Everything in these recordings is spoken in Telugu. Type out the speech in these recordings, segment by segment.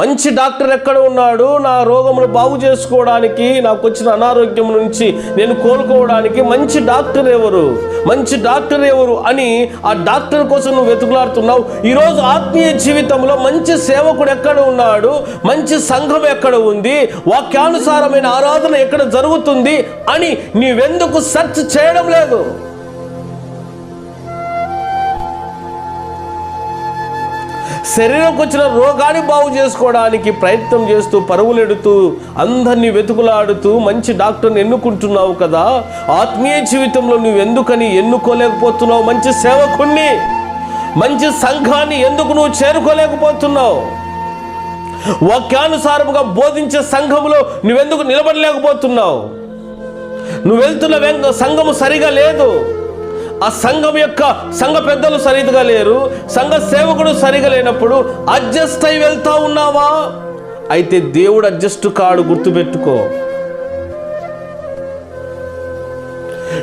మంచి డాక్టర్ ఎక్కడ ఉన్నాడు? నా రోగములు బాగు చేసుకోవడానికి నాకు వచ్చిన అనారోగ్యం నుంచి నేను కోలుకోవడానికి మంచి డాక్టర్ ఎవరు? మంచి డాక్టర్ ఎవరు అని ఆ డాక్టర్ కోసం నువ్వు వెతుకులాడుతున్నావు. ఈరోజు ఆత్మీయ జీవితంలో మంచి సేవకుడు ఎక్కడ ఉన్నాడు? మంచి సంఘం ఎక్కడ ఉంది? వాక్యానుసారమైన ఆరాధన ఎక్కడ జరుగుతుంది అని నీవెందుకు సెర్చ్ చేయడం లేదు? శరీరంకి వచ్చిన రోగాన్ని బాగు చేసుకోవడానికి ప్రయత్నం చేస్తూ పరుగులెడుతూ అందరినీ వెతుకులాడుతూ మంచి డాక్టర్ని ఎన్నుకుంటున్నావు కదా. ఆత్మీయ జీవితంలో నువ్వు ఎందుకని ఎన్నుకోలేకపోతున్నావు? మంచి సేవకుణ్ణి మంచి సంఘాన్ని ఎందుకు నువ్వు చేరుకోలేకపోతున్నావు? వాక్యానుసారముగా బోధించే సంఘములో నువ్వెందుకు నిలబడలేకపోతున్నావు? నువ్వు వెళ్తున్న సంఘము సరిగా లేదు. ఆ సంఘం యొక్క సంఘ పెద్దలు సరిగ్గా లేరు. సంఘ సేవకుడు సరిగా లేనప్పుడు అడ్జస్ట్ అయి వెళ్తా ఉన్నావా? అయితే దేవుడు అడ్జస్ట్ కాడు గుర్తుపెట్టుకో.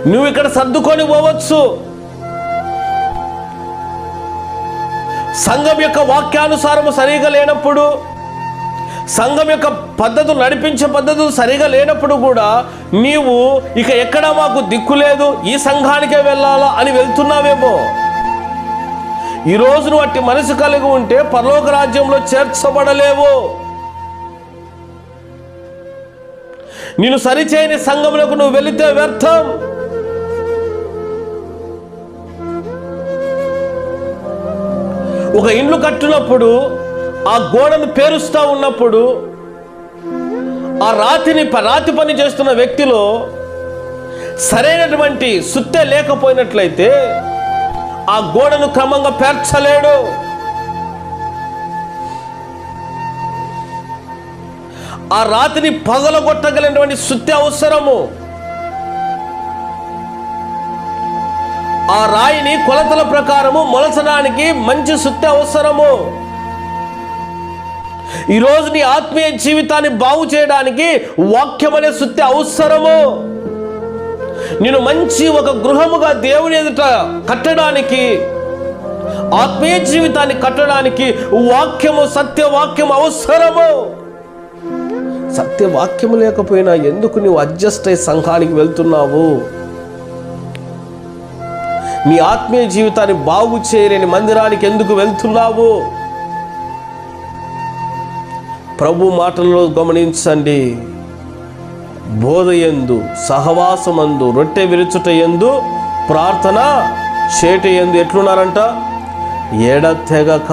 నువ్వు ఇక్కడ సర్దుకొని పోవచ్చు. సంఘం యొక్క వాక్యానుసారము సరిగా లేనప్పుడు సంఘం యొక్క పద్ధతులు నడిపించే పద్ధతులు సరిగా లేనప్పుడు కూడా నీవు ఇక ఎక్కడా మాకు దిక్కు లేదు ఈ సంఘానికే వెళ్ళాలా అని వెళ్తున్నావేమో. ఈ నువ్వు అట్టి మనసు కలిగి ఉంటే పరలోక రాజ్యంలో చేర్చబడలేవు. నేను సరిచేయని సంఘములకు నువ్వు వెళితే వ్యర్థం. ఒక ఇండ్లు కట్టినప్పుడు ఆ గోడను పేరుస్తూ ఉన్నప్పుడు ఆ రాతిని ప- రాతి పని చేస్తున్న వ్యక్తిలో సరైనటువంటి సుత్తె లేకపోయినట్లయితే ఆ గోడను క్రమంగా పేర్చలేడు. ఆ రాతిని పగలగొట్టగలిగినటువంటి సుత్తి అవసరము. ఆ రాయిని కొలతల ప్రకారము మొలచడానికి మంచి సుత్తి అవసరము. ఈరోజు నీ ఆత్మీయ జీవితాన్ని బాగు చేయడానికి వాక్యం అనే శుద్ధి అవసరము. నేను మంచి ఒక గృహముగా దేవుని ఎదుట కట్టడానికి ఆత్మీయ జీవితాన్ని కట్టడానికి వాక్యము సత్యవాక్యం అవసరము. సత్యవాక్యము లేకపోయినా ఎందుకు నువ్వు అడ్జస్ట్ అయ్యి సంఘానికి వెళ్తున్నావు? నీ ఆత్మీయ జీవితాన్ని బాగు చేయలేని మందిరానికి ఎందుకు వెళ్తున్నావు? ప్రభు మాటల్లో గమనించండి. బోధయందు సహవాసమందు రొట్టె విరుచుట ఎందు ప్రార్థన చేట ఎందు ఎట్లున్నారంట? ఎడతెగక